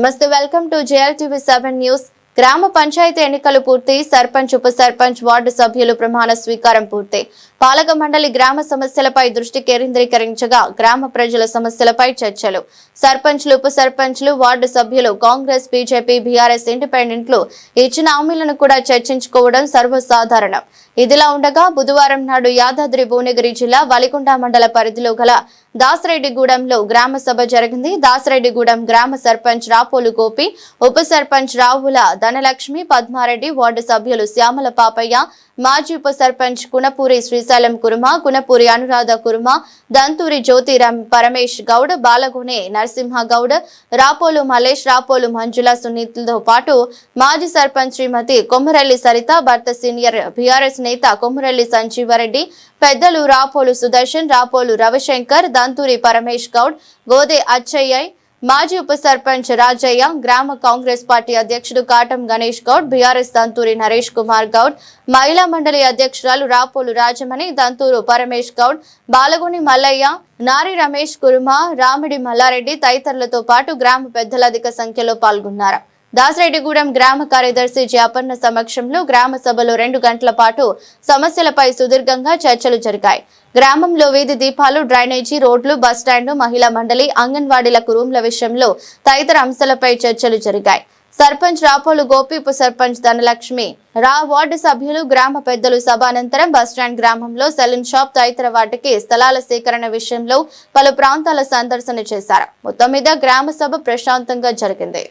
నమస్తే welcome to JLTV seven news. గ్రామ పంచాయతీ ఎన్నికలు పూర్తి సర్పంచ్ ఉప సర్పంచ్ వార్డు సభ్యులు ప్రమాణ స్వీకారం పూర్తి. పాలక మండలి గ్రామ సమస్యలపై దృష్టి కేంద్రీకరించగా గ్రామ ప్రజల సమస్యలపై చర్చలు. సర్పంచ్లు ఉప సర్పంచ్లు వార్డు సభ్యులు కాంగ్రెస్ బీజేపీ బీఆర్ఎస్ ఇండిపెండెంట్లు ఇచ్చిన హామీలను కూడా చర్చించుకోవడం సర్వసాధారణం. ఇదిలా ఉండగా బుధవారం నాడు యాదాద్రి భువనగిరి జిల్లా వలికొండ మండల పరిధిలో గల దాసరెడ్డిగూడెంలో గ్రామ సభ జరిగింది. దాసరెడ్డిగూడెం గ్రామ సర్పంచ్ రాపోలు గోపి ఉప సర్పంచ్ రావుల ధనలక్ష్మి పద్మారెడ్డి వార్డు సభ్యులు శ్యామల పాపయ్య మాజీ ఉప సర్పంచ్ కునపూరి శ్రీశైలం కుర్మ కునపూరి అనురాధ కుర్మ దంతూరి జ్యోతిరామ్ పరమేష్ గౌడ్ బాలగునే నరసింహ గౌడ్ రాపోలు మలేష్ రాపోలు మంజుల సునీత్లతో పాటు మాజీ సర్పంచ్ శ్రీమతి కొమ్మరెల్లి సరిత భర్త సీనియర్ బీఆర్ఎస్ నేత కొమ్మరెల్లి సంజీవారెడ్డి పెద్దలు రాపోలు సుదర్శన్ రాపోలు రవిశంకర్ దంతూరి పరమేష్ గౌడ్ గోదే అచ్చయ్య మాజీ ఉప సర్పంచ్ రాజయ్య గ్రామ కాంగ్రెస్ పార్టీ అధ్యక్షుడు కాటం గణేష్ గౌడ్ బీఆర్ఎస్ దంతూరి నరేష్ కుమార్ గౌడ్ మహిళా మండలి అధ్యక్షురాలు రాపోలు రాజమణి దంతూరు పరమేష్ గౌడ్ బాలగుని మల్లయ్య నారి రమేష్ కుర్మ రామిడి మల్లారెడ్డి తదితరులతో పాటు గ్రామ పెద్దలు అధిక సంఖ్యలో పాల్గొన్నారు. దాసరెడ్డిగూడెం గ్రామ కార్యదర్శి జాపన్న సమక్షంలో గ్రామ సభలో రెండు గంటల పాటు సమస్యలపై సుదీర్ఘంగా చర్చలు జరిగాయి. గ్రామంలో వీధి దీపాలు డ్రైనేజీ రోడ్లు బస్టాండ్ మహిళా మండలి అంగన్వాడీలకు రూమ్ల విషయంలో తదితర అంశాలపై చర్చలు జరిగాయి. సర్పంచ్ రాపోలు గోపి ఉప సర్పంచ్ ధనలక్ష్మి రా వార్డు సభ్యులు గ్రామ పెద్దలు సభ అనంతరం బస్టాండ్ గ్రామంలో సెలూన్ షాప్ తదితర వాటికి స్థలాల సేకరణ విషయంలో పలు ప్రాంతాల సందర్శన చేశారు. మొత్తం మీద గ్రామ సభ ప్రశాంతంగా జరిగింది.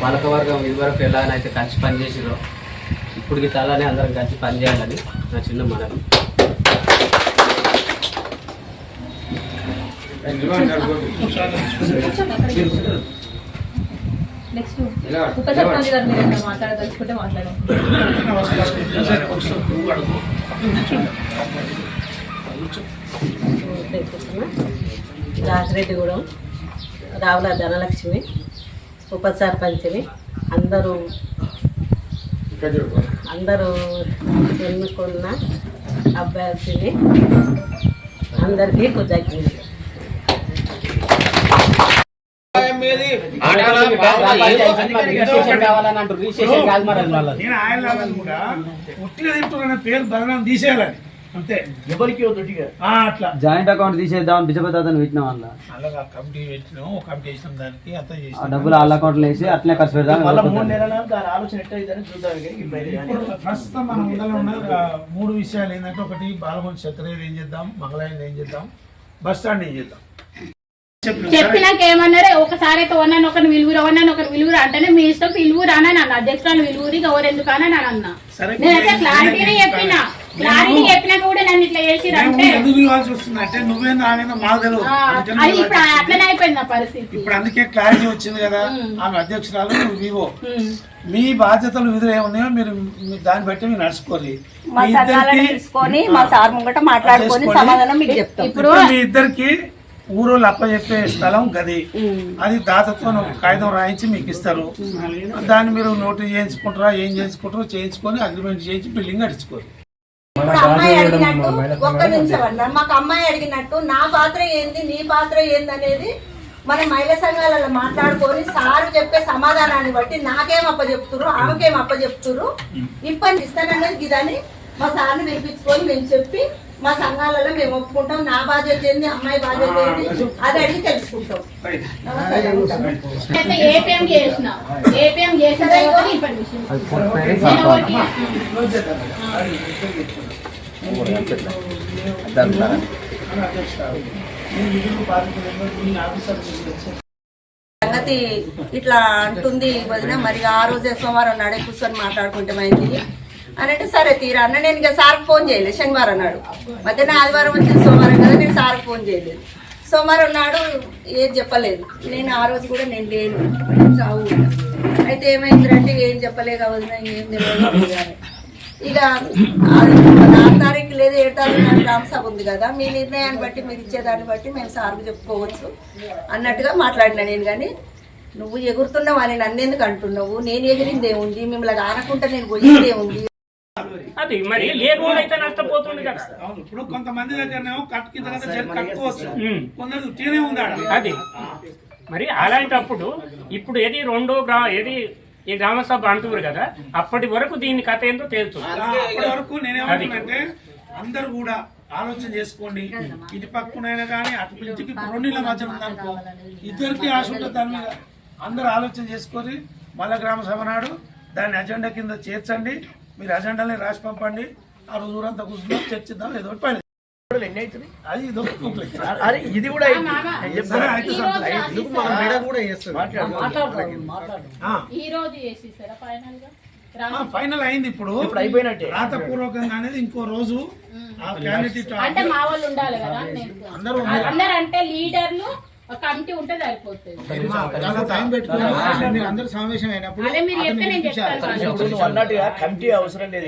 పాలక వర్గం ఇదివరకు ఎలాగైతే కలిసి పనిచేసిరో ఇప్పటికి అలానే అందరం కలిసి పనిచేయాలని నా చిన్న మనవి. నెక్స్ట్ ఉప సర్పంచ్ గారు మీరు మాట్లాడదలుచుకుంటే మాట్లాడండి. దాసిరెడ్డిగూడెం రావుల ధనలక్ష్మి ఉప సర్పంచ్ని అందరూ అందరూ ఎన్నుకున్న అభ్యర్థిని అందరికీ కృతజ్ఞతలు. కావాలని అంటారు రిజిస్ట్రేషన్ కాదు మరి నేను ఆయన కూడా పుట్టిన పేరు బదనాం తీసేయాలని. అంతే. ఎవరికి అట్లా. జాయింట్ అకౌంట్ తీసేద్దాం పెట్టిన వాళ్ళ అలాగా కమిటీ పెట్టినాం ఒక కమిటీ చేసినాం దానికి అంతా ఆ చేసినాం డబ్బులు వాళ్ళ అకౌంట్లో వేసి అట్లనే ఖర్చు పెడదాం మళ్ళీ మూడు నెలల దాని ఆలోచన చూద్దాం ప్రస్తుతం మనం ఉండాలి ఉన్న మూడు విషయాలు ఏంటంటే ఒకటి బాలగొండ క్షత్రియులు ఏం చేద్దాం మంగళాయని ఏం చేద్దాం బస్ స్టాండ్ ఏం చేద్దాం. చెప్పినాక ఏమన్నారు ఒకసారి అయితే వన్నాను ఒకరిని విలువురు వన్నాను ఒకరు విలువురు అంటేనే మీ ఇష్టం విలువురు అని అన్న. అధ్యక్షురాలు విలువురి ఎవరు ఎందుకు అని అని అన్న. సరే. నేనైతే క్లారిటీనే చెప్పిన. క్లారిటీ చెప్పినాక కూడా నన్ను ఇట్లా అంటే ఎందుకు ఇవ్వాల్సి వస్తుంది? అంటే నువ్వేందో ఆమె మాకు తెలియదు ఆ, అందుకని అది ఇప్పుడు అందుకే క్లారిటీ వచ్చింది కదా. ఆమె అధ్యక్షురాలు నువ్వు వివో. మీ బాధ్యతలు విధులు ఏమున్నాయో మీరు మీ- దాన్ని బట్టి మీరు నడుచుకోరి ఇద్దరికి- తీసుకొని మా సార్ ముంగట మాట్లాడుకొని చేసుకోండి. సమాధానం మీకు చెప్తాం. ఇప్పుడు మీ ఇద్దరికి ఊరోళ్ళు అప్పచెప్పే స్థలం గది. అది దాతతో ఒక కాగితం రాయించి మీకు ఇస్తారు. దాన్ని మీరు నోటీస్ చేయించుకుంటారా ఏం చేయించుకుంటారో చేయించుకొని అగ్రిమెంట్ చేయించి బిల్డింగ్ అడుచుకోరు ఇప్పుడు అమ్మాయి అడిగినట్టు ఒక్క నిమిషం అన్న మాకు అమ్మాయి అడిగినట్టు నా పాత్ర ఏంది నీ పాత్ర ఏంది అనేది మన మహిళా సంఘాలలో మాట్లాడుకొని సారు చెప్పే సమాధానాన్ని బట్టి నాకేం అప్ప చెప్తురు ఆమెకేం అప్ప చెప్తురు ఇప్పటి ఇస్తానన్నది ఇదని మా సార్ని పిలిపించుకొని మేము చెప్పి మా సంఘాలలో మేము ఒప్పుకుంటాం. నా బాధ్యత ఏంది? అమ్మాయి బాధ్యత ఏంది? అది. అడిగి తెలుసుకుంటాం. ఏపీఎం చేసిన. సంగతి ఇట్లా అంటుంది వదిన మరి ఆ రోజే సోమవారం నాడే కూర్చొని మాట్లాడుకుంటామైంది అని అంటే సరే తీరా అన్న నేను ఇంకా సార్కి ఫోన్ చేయలేదు శనివారం అన్నాడు. మధ్యాహ్నం ఆదివారం వచ్చింది సోమవారం కదా నేను సార్కి ఫోన్ చేయలేదు. సోమవారం నాడు ఏం చెప్పలేదు. నేను ఆ రోజు కూడా నేను లేను. చావు అయితే ఏమైందంటే ఏం చెప్పలేక వదిన ఏం తెలియదు ఇక ఆరు తారీఖు లేదు ఏడు తారీఖు నాకు రామసభ ఉంది కదా మీ నిర్ణయాన్ని బట్టి మీరు ఇచ్చేదాన్ని బట్టి మేము సార్కు చెప్పుకోవచ్చు అన్నట్టుగా మాట్లాడినా నేను కానీ నువ్వు ఎగురుతున్నావు అని నన్నెందుకు అంటున్నావు? నేను ఎగిరిందేముంది మిమ్మల్ని ఆనకుంటే నేను పోయింది అది మరి లేకుండా అయితే నష్టపోతుంది కదా. అవును ఇప్పుడు కొంతమంది దగ్గరనేమో కట్టు కింద కదా చెట్టు కట్టుకోవచ్చు. కొందరు ఉట్టిగానే అది. మరి అలాంటప్పుడు ఇప్పుడు ఏది రెండో గ్రా ఏది ఈ గ్రామ సభ అంటున్నారు కదా అప్పటి వరకు దీని కథ ఏందో తేల్చు అప్పటి వరకు నేనేమంటున్నానంటే అందరూ కూడా ఆలోచన చేసుకోండి. ఇటు పక్కనైనా కానీ అటు ఇంటికి రెండుల మధ్య ఉందనుకో ఇద్దరికి ఆశ ఉంటుంది దాని మీద అందరూ ఆలోచన చేసుకొని మళ్ళా గ్రామ సభ నాడు దాన్ని అజెండా కింద చేర్చండి. మీరు అజెండాని రాసి పంపండి. ఆ రోజు ఊరంతా కూర్చుందాం చర్చిద్దాం ఏదో ఒకటి పని. అది ఇది. అరే ఇది కూడా ఫైనల్గా? ఆ, ఫైనల్ అయింది ఇప్పుడు. ఇప్పుడు అయిపోయినట్టే. రాతపూర్వకంగా అనేది ఇంకో రోజు అంటే మా వాళ్ళు ఉండాలి కదా అందరు అంటే లీడర్లు ఒక కమిటీ ఉంటే సరిపోతుంది. అందరూ సమావేశం అయినప్పుడు కమిటీ అవసరం లేదు.